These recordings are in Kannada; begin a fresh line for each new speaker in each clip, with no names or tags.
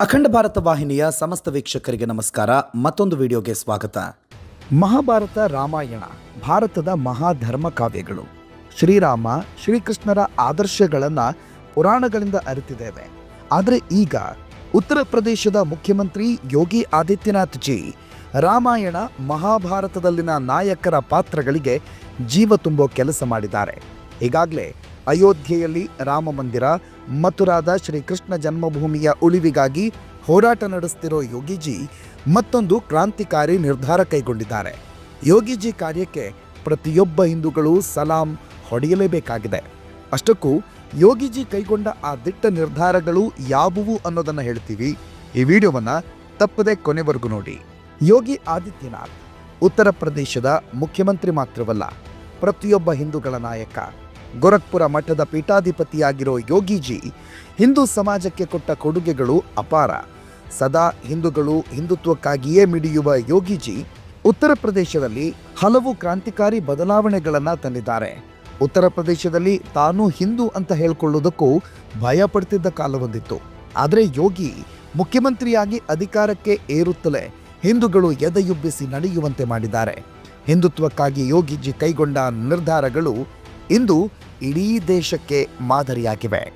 ಅಖಂಡ ಭಾರತ ವಾಹಿನಿಯ ಸಮಸ್ತ ವೀಕ್ಷಕರಿಗೆ ನಮಸ್ಕಾರ. ಮತ್ತೊಂದು ವಿಡಿಯೋಗೆ ಸ್ವಾಗತ. ಮಹಾಭಾರತ ರಾಮಾಯಣ, ಭಾರತದ ಮಹಾಧರ್ಮ ಕಾವ್ಯಗಳು. ಶ್ರೀರಾಮ, ಶ್ರೀಕೃಷ್ಣರ ಆದರ್ಶಗಳನ್ನು ಪುರಾಣಗಳಿಂದ ಅರಿತಿದ್ದೇವೆ. ಆದರೆ ಈಗ ಉತ್ತರ ಪ್ರದೇಶದ ಮುಖ್ಯಮಂತ್ರಿ ಯೋಗಿ ಆದಿತ್ಯನಾಥ್ ಜಿ ರಾಮಾಯಣ ಮಹಾಭಾರತದಲ್ಲಿನ ನಾಯಕರ ಪಾತ್ರಗಳಿಗೆ ಜೀವ ತುಂಬೋ ಕೆಲಸ ಮಾಡಿದ್ದಾರೆ. ಈಗಾಗಲೇ ಅಯೋಧ್ಯೆಯಲ್ಲಿ ರಾಮ ಮಂದಿರ, ಮಥುರಾದ ಶ್ರೀಕೃಷ್ಣ ಜನ್ಮಭೂಮಿಯ ಉಳಿವಿಗಾಗಿ ಹೋರಾಟ ನಡೆಸ್ತಿರೋ ಯೋಗಿಜಿ ಮತ್ತೊಂದು ಕ್ರಾಂತಿಕಾರಿ ನಿರ್ಧಾರ ಕೈಗೊಂಡಿದ್ದಾರೆ. ಯೋಗಿಜಿ ಕಾರ್ಯಕ್ಕೆ ಪ್ರತಿಯೊಬ್ಬ ಹಿಂದೂಗಳು ಸಲಾಂ ಹೊಡೆಯಲೇಬೇಕಾಗಿದೆ. ಅಷ್ಟಕ್ಕೂ ಯೋಗಿಜಿ ಕೈಗೊಂಡ ಆ ದಿಟ್ಟ ನಿರ್ಧಾರಗಳು ಯಾವುವು ಅನ್ನೋದನ್ನು ಹೇಳ್ತೀವಿ. ಈ ವಿಡಿಯೋವನ್ನು ತಪ್ಪದೆ ಕೊನೆವರೆಗೂ ನೋಡಿ. ಯೋಗಿ ಆದಿತ್ಯನಾಥ್, ಉತ್ತರ ಪ್ರದೇಶದ ಮುಖ್ಯಮಂತ್ರಿ ಮಾತ್ರವಲ್ಲ, ಪ್ರತಿಯೊಬ್ಬ ಹಿಂದೂಗಳ ನಾಯಕ ಗೋರಖ್ಪುರ ಮಠದ ಪೀಠಾಧಿಪತಿಯಾಗಿರೋ ಯೋಗಿಜಿ ಹಿಂದೂ ಸಮಾಜಕ್ಕೆ ಕೊಟ್ಟ ಕೊಡುಗೆಗಳು ಅಪಾರ. ಸದಾ ಹಿಂದೂಗಳು ಹಿಂದುತ್ವಕ್ಕಾಗಿಯೇ ಮಿಡಿಯುವ ಯೋಗಿಜಿ ಉತ್ತರ ಪ್ರದೇಶದಲ್ಲಿ ಹಲವು ಕ್ರಾಂತಿಕಾರಿ ಬದಲಾವಣೆಗಳನ್ನು ತಂದಿದ್ದಾರೆ. ಉತ್ತರ ಪ್ರದೇಶದಲ್ಲಿ ತಾನು ಹಿಂದೂ ಅಂತ ಹೇಳ್ಕೊಳ್ಳೋದಕ್ಕೂ ಭಯ ಪಡ್ತಿದ್ದ ಕಾಲವೊಂದಿತ್ತು ಆದರೆ ಯೋಗಿ ಮುಖ್ಯಮಂತ್ರಿಯಾಗಿ ಅಧಿಕಾರಕ್ಕೆ ಏರುತ್ತಲೇ ಹಿಂದೂಗಳು ಎದೆಯುಬ್ಬಿಸಿ ನಡೆಯುವಂತೆ ಮಾಡಿದ್ದಾರೆ. ಹಿಂದುತ್ವಕ್ಕಾಗಿ ಯೋಗಿಜಿ ಕೈಗೊಂಡ ನಿರ್ಧಾರಗಳು ಇಂದು ಇಡೀ ದೇಶಕ್ಕೆ ಮಾದರಿಯಾಗಿವೆ.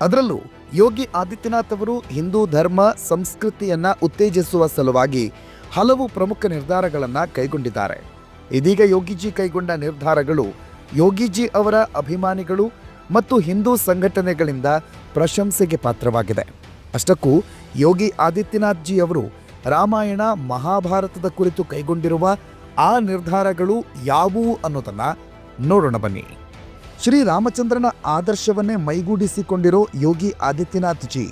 ಅದರಲ್ಲೂ ಯೋಗಿ ಆದಿತ್ಯನಾಥ್ ಅವರು ಹಿಂದೂ ಧರ್ಮ, ಸಂಸ್ಕೃತಿಯನ್ನ ಉತ್ತೇಜಿಸುವ ಸಲುವಾಗಿ ಹಲವು ಪ್ರಮುಖ ನಿರ್ಧಾರಗಳನ್ನು ಕೈಗೊಂಡಿದ್ದಾರೆ. ಇದೀಗ ಯೋಗಿಜಿ ಕೈಗೊಂಡ ನಿರ್ಧಾರಗಳು ಯೋಗಿಜಿ ಅವರ ಅಭಿಮಾನಿಗಳು ಮತ್ತು ಹಿಂದೂ ಸಂಘಟನೆಗಳಿಂದ ಪ್ರಶಂಸೆಗೆ ಪಾತ್ರವಾಗಿದೆ. ಅಷ್ಟಕ್ಕೂ ಯೋಗಿ ಆದಿತ್ಯನಾಥ್ ಜಿ ಅವರು ರಾಮಾಯಣ, ಮಹಾಭಾರತದ ಕುರಿತು ಕೈಗೊಂಡಿರುವ ಆ ನಿರ್ಧಾರಗಳು ಯಾವುವು ಅನ್ನೋದನ್ನ ನೋಡೋಣ ಬನ್ನಿ. ಶ್ರೀ ರಾಮಚಂದ್ರನ ಆದರ್ಶವನ್ನೇ ಮೈಗೂಡಿಸಿಕೊಂಡಿರೋ ಯೋಗಿ ಆದಿತ್ಯನಾಥ್ ಜಿ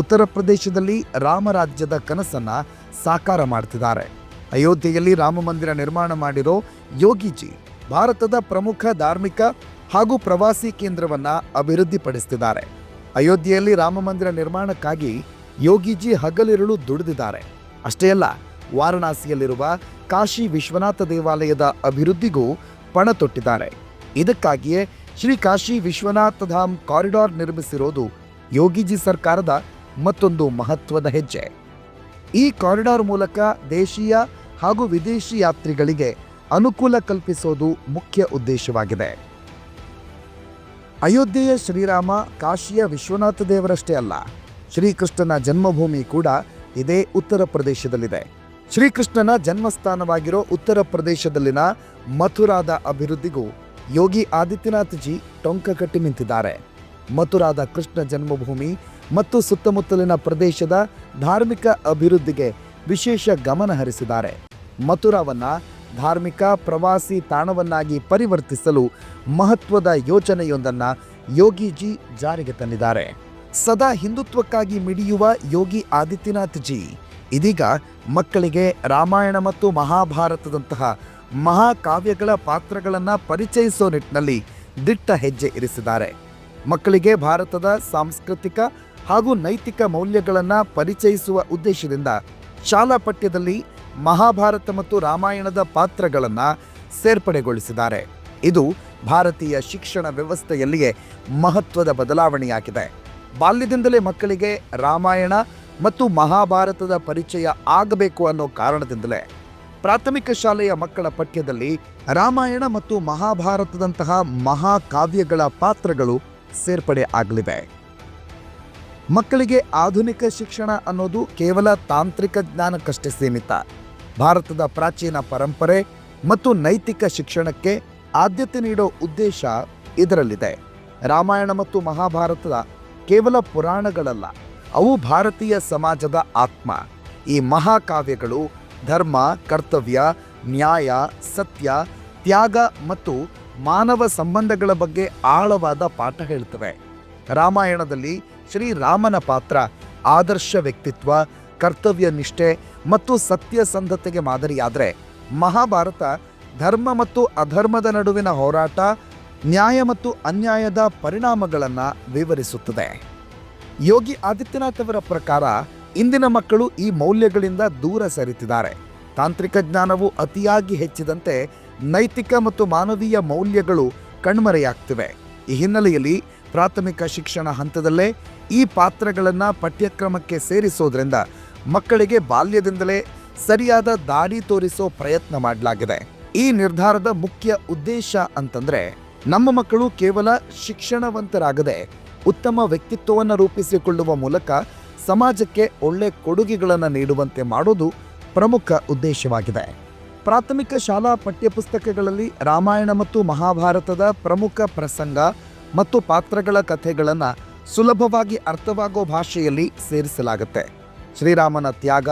ಉತ್ತರ ಪ್ರದೇಶದಲ್ಲಿ ರಾಮರಾಜ್ಯದ ಕನಸನ್ನ ಸಾಕಾರ ಮಾಡ್ತಿದ್ದಾರೆ. ಅಯೋಧ್ಯೆಯಲ್ಲಿ ರಾಮ ಮಂದಿರ ನಿರ್ಮಾಣ ಮಾಡಿರೋ ಯೋಗಿಜಿ ಭಾರತದ ಪ್ರಮುಖ ಧಾರ್ಮಿಕ ಹಾಗೂ ಪ್ರವಾಸಿ ಕೇಂದ್ರವನ್ನ ಅಭಿವೃದ್ಧಿಪಡಿಸುತ್ತಿದ್ದಾರೆ ಅಯೋಧ್ಯೆಯಲ್ಲಿ ರಾಮ ಮಂದಿರ ನಿರ್ಮಾಣಕ್ಕಾಗಿ ಯೋಗಿಜಿ ಹಗಲಿರುಳು ದುಡಿದಿದ್ದಾರೆ. ಅಷ್ಟೇ ಅಲ್ಲ, ವಾರಣಾಸಿಯಲ್ಲಿರುವ ಕಾಶಿ ವಿಶ್ವನಾಥ ದೇವಾಲಯದ ಅಭಿವೃದ್ಧಿಗೂ ಪಣ ತೊಟ್ಟಿದ್ದಾರೆ. ಇದಕ್ಕಾಗಿಯೇ ಶ್ರೀ ಕಾಶಿ ವಿಶ್ವನಾಥ ಧಾಮ್ ಕಾರಿಡಾರ್ ನಿರ್ಮಿಸಿರೋದು ಯೋಗಿಜಿ ಸರ್ಕಾರದ ಮತ್ತೊಂದು ಮಹತ್ವದ ಹೆಜ್ಜೆ. ಈ ಕಾರಿಡಾರ್ ಮೂಲಕ ದೇಶೀಯ ಹಾಗೂ ವಿದೇಶಿ ಯಾತ್ರಿಗಳಿಗೆ ಅನುಕೂಲ ಕಲ್ಪಿಸೋದು ಮುಖ್ಯ ಉದ್ದೇಶವಾಗಿದೆ. ಅಯೋಧ್ಯೆಯ ಶ್ರೀರಾಮ ಕಾಶಿಯ ವಿಶ್ವನಾಥ ದೇವರಷ್ಟೇ ಅಲ್ಲ, ಶ್ರೀಕೃಷ್ಣನ ಜನ್ಮಭೂಮಿ ಕೂಡ ಇದೇ ಉತ್ತರ ಪ್ರದೇಶದಲ್ಲಿದೆ. ಶ್ರೀಕೃಷ್ಣನ ಜನ್ಮಸ್ಥಾನವಾಗಿರೋ ಉತ್ತರ ಪ್ರದೇಶದಲ್ಲಿನ ಮಥುರಾದ ಅಭಿವೃದ್ಧಿಗೂ ಯೋಗಿ ಆದಿತ್ಯನಾಥ್ ಜಿ ಟೊಂಕ ಕಟ್ಟಿ ನಿಂತಿದ್ದಾರೆ. ಮಥುರಾದ ಕೃಷ್ಣ ಜನ್ಮಭೂಮಿ ಮತ್ತು ಸುತ್ತಮುತ್ತಲಿನ ಪ್ರದೇಶದ ಧಾರ್ಮಿಕ ಅಭಿವೃದ್ಧಿಗೆ ವಿಶೇಷ ಗಮನ ಹರಿಸಿದ್ದಾರೆ. ಮಥುರಾವನ್ನ ಧಾರ್ಮಿಕ ಪ್ರವಾಸಿ ತಾಣವನ್ನಾಗಿ ಪರಿವರ್ತಿಸಲು ಮಹತ್ವದ ಯೋಜನೆಯೊಂದನ್ನ ಯೋಗಿಜಿ ಜಾರಿಗೆ ತಂದಿದ್ದಾರೆ. ಸದಾ ಹಿಂದುತ್ವಕ್ಕಾಗಿ ಮಿಡಿಯುವ ಯೋಗಿ ಆದಿತ್ಯನಾಥ್ ಜಿ ಇದೀಗ ಮಕ್ಕಳಿಗೆ ರಾಮಾಯಣ ಮತ್ತು ಮಹಾಭಾರತದಂತಹ ಮಹಾಕಾವ್ಯಗಳ ಪಾತ್ರಗಳನ್ನು ಪರಿಚಯಿಸೋ ನಿಟ್ಟಿನಲ್ಲಿ ದಿಟ್ಟ ಹೆಜ್ಜೆ ಇರಿಸಿದ್ದಾರೆ. ಮಕ್ಕಳಿಗೆ ಭಾರತದ ಸಾಂಸ್ಕೃತಿಕ ಹಾಗೂ ನೈತಿಕ ಮೌಲ್ಯಗಳನ್ನು ಪರಿಚಯಿಸುವ ಉದ್ದೇಶದಿಂದ ಶಾಲಾ ಪಠ್ಯದಲ್ಲಿ ಮಹಾಭಾರತ ಮತ್ತು ರಾಮಾಯಣದ ಪಾತ್ರಗಳನ್ನು ಸೇರ್ಪಡೆಗೊಳಿಸಿದ್ದಾರೆ. ಇದು ಭಾರತೀಯ ಶಿಕ್ಷಣ ವ್ಯವಸ್ಥೆಯಲ್ಲಿಯೇ ಮಹತ್ವದ ಬದಲಾವಣೆಯಾಗಿದೆ. ಬಾಲ್ಯದಿಂದಲೇ ಮಕ್ಕಳಿಗೆ ರಾಮಾಯಣ ಮತ್ತು ಮಹಾಭಾರತದ ಪರಿಚಯ ಆಗಬೇಕು ಅನ್ನೋ ಕಾರಣದಿಂದಲೇ ಪ್ರಾಥಮಿಕ ಶಾಲೆಯ ಮಕ್ಕಳ ಪಠ್ಯದಲ್ಲಿ ರಾಮಾಯಣ ಮತ್ತು ಮಹಾಭಾರತದಂತಹ ಮಹಾಕಾವ್ಯಗಳ ಪಾತ್ರಗಳು ಸೇರ್ಪಡೆ ಆಗಲಿವೆ. ಮಕ್ಕಳಿಗೆ ಆಧುನಿಕ ಶಿಕ್ಷಣ ಅನ್ನೋದು ಕೇವಲ ತಾಂತ್ರಿಕ ಜ್ಞಾನಕ್ಕಷ್ಟೇ ಸೀಮಿತ. ಭಾರತದ ಪ್ರಾಚೀನ ಪರಂಪರೆ ಮತ್ತು ನೈತಿಕ ಶಿಕ್ಷಣಕ್ಕೆ ಆದ್ಯತೆ ನೀಡೋ ಉದ್ದೇಶ ಇದರಲ್ಲಿದೆ. ರಾಮಾಯಣ ಮತ್ತು ಮಹಾಭಾರತದ ಕೇವಲ ಪುರಾಣಗಳಲ್ಲ ಅವು ಭಾರತೀಯ ಸಮಾಜದ ಆತ್ಮ. ಈ ಮಹಾಕಾವ್ಯಗಳು ಧರ್ಮ, ಕರ್ತವ್ಯ, ನ್ಯಾಯ, ಸತ್ಯ, ತ್ಯಾಗ ಮತ್ತು ಮಾನವ ಸಂಬಂಧಗಳ ಬಗ್ಗೆ ಆಳವಾದ ಪಾಠ ಹೇಳ್ತವೆ. ರಾಮಾಯಣದಲ್ಲಿ ಶ್ರೀರಾಮನ ಪಾತ್ರ ಆದರ್ಶ ವ್ಯಕ್ತಿತ್ವ, ಕರ್ತವ್ಯ ನಿಷ್ಠೆ ಮತ್ತು ಸತ್ಯಸಂಧತೆಗೆ ಮಾದರಿಯಾದರೆ ಮಹಾಭಾರತ ಧರ್ಮ ಮತ್ತು ಅಧರ್ಮದ ನಡುವಿನ ಹೋರಾಟ, ನ್ಯಾಯ ಮತ್ತು ಅನ್ಯಾಯದ ಪರಿಣಾಮಗಳನ್ನು ವಿವರಿಸುತ್ತದೆ. ಯೋಗಿ ಆದಿತ್ಯನಾಥ್ ಅವರ ಪ್ರಕಾರ ಇಂದಿನ ಮಕ್ಕಳು ಈ ಮೌಲ್ಯಗಳಿಂದ ದೂರ ಸರಿತಿದ್ದಾರೆ. ತಾಂತ್ರಿಕ ಜ್ಞಾನವು ಅತಿಯಾಗಿ ಹೆಚ್ಚಿದಂತೆ ನೈತಿಕ ಮತ್ತು ಮಾನವೀಯ ಮೌಲ್ಯಗಳು ಕಣ್ಮರೆಯಾಗ್ತಿವೆ. ಈ ಹಿನ್ನೆಲೆಯಲ್ಲಿ ಪ್ರಾಥಮಿಕ ಶಿಕ್ಷಣ ಹಂತದಲ್ಲೇ ಈ ಪಾತ್ರಗಳನ್ನು ಪಠ್ಯಕ್ರಮಕ್ಕೆ ಸೇರಿಸೋದ್ರಿಂದ ಮಕ್ಕಳಿಗೆ ಬಾಲ್ಯದಿಂದಲೇ ಸರಿಯಾದ ದಾರಿ ತೋರಿಸೋ ಪ್ರಯತ್ನ ಮಾಡಲಾಗಿದೆ. ಈ ನಿರ್ಧಾರದ ಮುಖ್ಯ ಉದ್ದೇಶ ಅಂತಂದ್ರೆ ನಮ್ಮ ಮಕ್ಕಳು ಕೇವಲ ಶಿಕ್ಷಣವಂತರಾಗದೆ ಉತ್ತಮ ವ್ಯಕ್ತಿತ್ವವನ್ನು ರೂಪಿಸಿಕೊಳ್ಳುವ ಮೂಲಕ ಸಮಾಜಕ್ಕೆ ಒಳ್ಳೆ ಕೊಡುಗೆಗಳನ್ನು ನೀಡುವಂತೆ ಮಾಡೋದು ಪ್ರಮುಖ ಉದ್ದೇಶವಾಗಿದೆ. ಪ್ರಾಥಮಿಕ ಶಾಲಾ ಪಠ್ಯಪುಸ್ತಕಗಳಲ್ಲಿ ರಾಮಾಯಣ ಮತ್ತು ಮಹಾಭಾರತದ ಪ್ರಮುಖ ಪ್ರಸಂಗ ಮತ್ತು ಪಾತ್ರಗಳ ಕಥೆಗಳನ್ನು ಸುಲಭವಾಗಿ ಅರ್ಥವಾಗೋ ಭಾಷೆಯಲ್ಲಿ ಸೇರಿಸಲಾಗುತ್ತೆ. ಶ್ರೀರಾಮನ ತ್ಯಾಗ,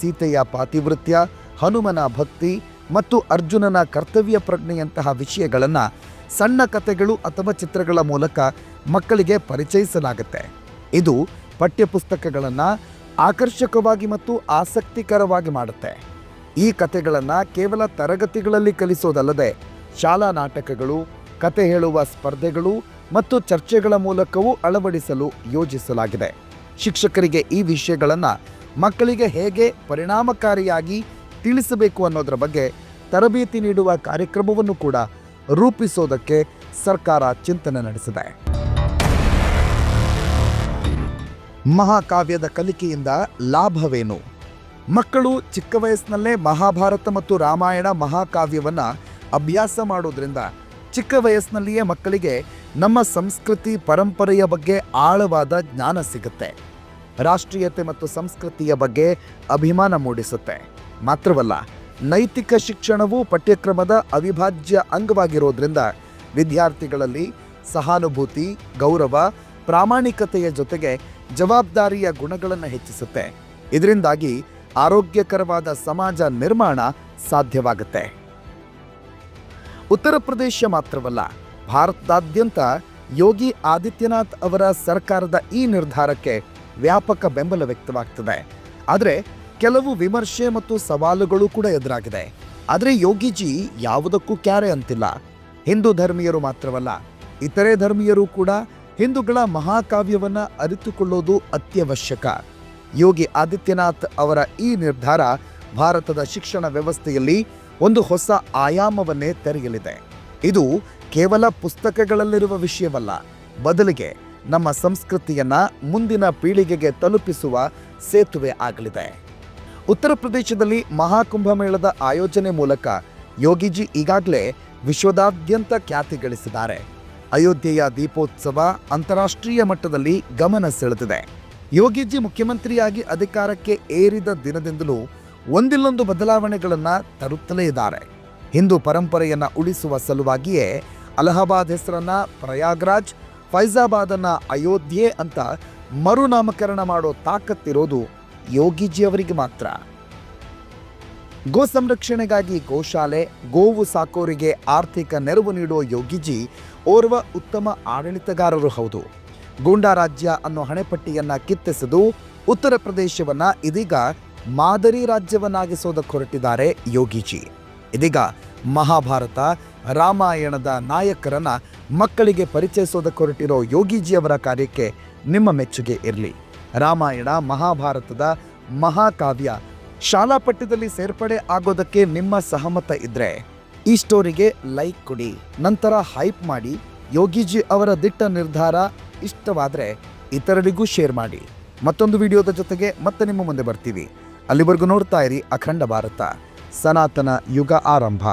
ಸೀತೆಯ ಪಾತಿವೃತ್ಯ, ಹನುಮನ ಭಕ್ತಿ ಮತ್ತು ಅರ್ಜುನನ ಕರ್ತವ್ಯ ಪ್ರಜ್ಞೆಯಂತಹ ವಿಷಯಗಳನ್ನು ಸಣ್ಣ ಕಥೆಗಳು ಅಥವಾ ಚಿತ್ರಗಳ ಮೂಲಕ ಮಕ್ಕಳಿಗೆ ಪರಿಚಯಿಸಲಾಗುತ್ತೆ. ಇದು ಪಠ್ಯಪುಸ್ತಕಗಳನ್ನು ಆಕರ್ಷಕವಾಗಿ ಮತ್ತು ಆಸಕ್ತಿಕರವಾಗಿ ಮಾಡುತ್ತೆ. ಈ ಕಥೆಗಳನ್ನು ಕೇವಲ ತರಗತಿಗಳಲ್ಲಿ ಕಲಿಸೋದಲ್ಲದೆ, ಶಾಲಾ ನಾಟಕಗಳು ಕತೆ ಹೇಳುವ ಸ್ಪರ್ಧೆಗಳು ಮತ್ತು ಚರ್ಚೆಗಳ ಮೂಲಕವೂ ಅಳವಡಿಸಲು ಯೋಜಿಸಲಾಗಿದೆ. ಶಿಕ್ಷಕರಿಗೆ ಈ ವಿಷಯಗಳನ್ನು ಮಕ್ಕಳಿಗೆ ಹೇಗೆ ಪರಿಣಾಮಕಾರಿಯಾಗಿ ತಿಳಿಸಬೇಕು ಅನ್ನೋದರ ಬಗ್ಗೆ ತರಬೇತಿ ನೀಡುವ ಕಾರ್ಯಕ್ರಮವನ್ನು ಕೂಡ ರೂಪಿಸೋದಕ್ಕೆ ಸರ್ಕಾರ ಚಿಂತನೆ ನಡೆಸಿದೆ. ಮಹಾಕಾವ್ಯದ ಕಲಿಕೆಯಿಂದ ಲಾಭವೇನು? ಮಕ್ಕಳು ಚಿಕ್ಕ ವಯಸ್ಸಿನಲ್ಲೇ ಮಹಾಭಾರತ ಮತ್ತು ರಾಮಾಯಣ ಮಹಾಕಾವ್ಯವನ್ನು ಅಭ್ಯಾಸ ಮಾಡೋದ್ರಿಂದ ಚಿಕ್ಕ ವಯಸ್ಸಿನಲ್ಲಿಯೇ ಮಕ್ಕಳಿಗೆ ನಮ್ಮ ಸಂಸ್ಕೃತಿ ಪರಂಪರೆಯ ಬಗ್ಗೆ ಆಳವಾದ ಜ್ಞಾನ ಸಿಗುತ್ತೆ. ರಾಷ್ಟ್ರೀಯತೆ ಮತ್ತು ಸಂಸ್ಕೃತಿಯ ಬಗ್ಗೆ ಅಭಿಮಾನ ಮೂಡಿಸುತ್ತೆ. ಮಾತ್ರವಲ್ಲ, ನೈತಿಕ ಶಿಕ್ಷಣವು ಪಠ್ಯಕ್ರಮದ ಅವಿಭಾಜ್ಯ ಅಂಗವಾಗಿರೋದ್ರಿಂದ ವಿದ್ಯಾರ್ಥಿಗಳಲ್ಲಿ ಸಹಾನುಭೂತಿ, ಗೌರವ ಪ್ರಾಮಾಣಿಕತೆಯ ಜೊತೆಗೆ ಜವಾಬ್ದಾರಿಯ ಗುಣಗಳನ್ನು ಹೆಚ್ಚಿಸುತ್ತೆ. ಇದರಿಂದಾಗಿ ಆರೋಗ್ಯಕರವಾದ ಸಮಾಜ ನಿರ್ಮಾಣ ಸಾಧ್ಯವಾಗುತ್ತೆ. ಉತ್ತರ ಪ್ರದೇಶ ಮಾತ್ರವಲ್ಲ, ಭಾರತದಾದ್ಯಂತ ಯೋಗಿ ಆದಿತ್ಯನಾಥ್ ಅವರ ಸರ್ಕಾರದ ಈ ನಿರ್ಧಾರಕ್ಕೆ ವ್ಯಾಪಕ ಬೆಂಬಲ ವ್ಯಕ್ತವಾಗ್ತದೆ. ಆದರೆ ಕೆಲವು ವಿಮರ್ಶೆ ಮತ್ತು ಸವಾಲುಗಳು ಕೂಡ ಎದುರಾಗಿದೆ. ಆದರೆ ಯೋಗಿಜಿ ಯಾವುದಕ್ಕೂ ಕ್ಯಾರೆ ಅಂತಿಲ್ಲ. ಹಿಂದೂ ಧರ್ಮೀಯರು ಮಾತ್ರವಲ್ಲ, ಇತರೆ ಧರ್ಮೀಯರು ಕೂಡ ಹಿಂದೂಗಳ ಮಹಾಕಾವ್ಯವನ್ನು ಅರಿತುಕೊಳ್ಳೋದು ಅತ್ಯವಶ್ಯಕ. ಯೋಗಿ ಆದಿತ್ಯನಾಥ್ ಅವರ ಈ ನಿರ್ಧಾರ ಭಾರತದ ಶಿಕ್ಷಣ ವ್ಯವಸ್ಥೆಯಲ್ಲಿ ಒಂದು ಹೊಸ ಆಯಾಮವನ್ನೇ ತೆರೆಯಲಿದೆ. ಇದು ಕೇವಲ ಪುಸ್ತಕಗಳಲ್ಲಿರುವ ವಿಷಯವಲ್ಲ, ಬದಲಿಗೆ ನಮ್ಮ ಸಂಸ್ಕೃತಿಯನ್ನ ಮುಂದಿನ ಪೀಳಿಗೆಗೆ ತಲುಪಿಸುವ ಸೇತುವೆ ಆಗಲಿದೆ. ಉತ್ತರ ಪ್ರದೇಶದಲ್ಲಿ ಮಹಾಕುಂಭಮೇಳದ ಆಯೋಜನೆ ಮೂಲಕ ಯೋಗಿಜಿ ಈಗಾಗಲೇ ವಿಶ್ವದಾದ್ಯಂತ ಖ್ಯಾತಿ ಗಳಿಸಿದ್ದಾರೆ ಅಯೋಧ್ಯೆಯ ದೀಪೋತ್ಸವ ಅಂತಾರಾಷ್ಟ್ರೀಯ ಮಟ್ಟದಲ್ಲಿ ಗಮನ ಸೆಳೆದಿದೆ. ಯೋಗಿಜಿ ಮುಖ್ಯಮಂತ್ರಿಯಾಗಿ ಅಧಿಕಾರಕ್ಕೆ ಏರಿದ ದಿನದಿಂದಲೂ ಒಂದಿಲ್ಲೊಂದು ಬದಲಾವಣೆಗಳನ್ನು ತರುತ್ತಲೇ ಇದ್ದಾರೆ. ಹಿಂದೂ ಪರಂಪರೆಯನ್ನು ಉಳಿಸುವ ಸಲುವಾಗಿಯೇ ಅಲಹಾಬಾದ್ ಹೆಸರನ್ನ ಪ್ರಯಾಗ್ರಾಜ್, ಫೈಜಾಬಾದನ್ನ ಅಯೋಧ್ಯೆ ಅಂತ ಮರುನಾಮಕರಣ ಮಾಡೋ ತಾಕತ್ತಿರೋದು ಯೋಗಿಜಿ ಅವರಿಗೆ ಮಾತ್ರ. ಗೋ ಸಂರಕ್ಷಣೆಗಾಗಿ ಗೋಶಾಲೆ, ಗೋವು ಸಾಕೋರಿಗೆ ಆರ್ಥಿಕ ನೆರವು ನೀಡುವ ಯೋಗಿಜಿ ಓರ್ವ ಉತ್ತಮ ಆಡಳಿತಗಾರರು ಹೌದು. ಗೂಂಡಾ ರಾಜ್ಯ ಅನ್ನೋ ಹಣೆಪಟ್ಟಿಯನ್ನು ಕಿತ್ತೆಸೆದು ಉತ್ತರ ಪ್ರದೇಶವನ್ನ ಇದೀಗ ಮಾದರಿ ರಾಜ್ಯವನ್ನಾಗಿಸೋದಕ್ಕೆ ಹೊರಟಿದ್ದಾರೆ ಯೋಗಿಜಿ. ಇದೀಗ ಮಹಾಭಾರತ ರಾಮಾಯಣದ ನಾಯಕರನ್ನ ಮಕ್ಕಳಿಗೆ ಪರಿಚಯಿಸೋದಕ್ಕೆ ಹೊರಟಿರೋ ಯೋಗೀಜಿಯವರ ಕಾರ್ಯಕ್ಕೆ ನಿಮ್ಮ ಮೆಚ್ಚುಗೆ ಇರಲಿ. ರಾಮಾಯಣ, ಮಹಾಭಾರತದ ಮಹಾಕಾವ್ಯ ಶಾಲಾ ಪಠ್ಯದಲ್ಲಿ ಸೇರ್ಪಡೆ ಆಗೋದಕ್ಕೆ ನಿಮ್ಮ ಸಹಮತ ಇದ್ರೆ. ಈ ಸ್ಟೋರಿಗೆ ಲೈಕ್ ಕೊಡಿ, ನಂತರ ಹೈಪ್ ಮಾಡಿ, ಯೋಗಿಜಿ ಅವರ ದಿಟ್ಟ ನಿರ್ಧಾರ ಇಷ್ಟವಾದರೆ ಇತರರಿಗೂ ಶೇರ್ ಮಾಡಿ. ಮತ್ತೊಂದು ವಿಡಿಯೋದ ಜೊತೆಗೆ ಮತ್ತೆ ನಿಮ್ಮ ಮುಂದೆ ಬರ್ತೀವಿ. ಅಲ್ಲಿವರೆಗೂ ನೋಡ್ತಾ ಇರಿ ಅಖಂಡ ಭಾರತ. ಸನಾತನ ಯುಗ ಆರಂಭ.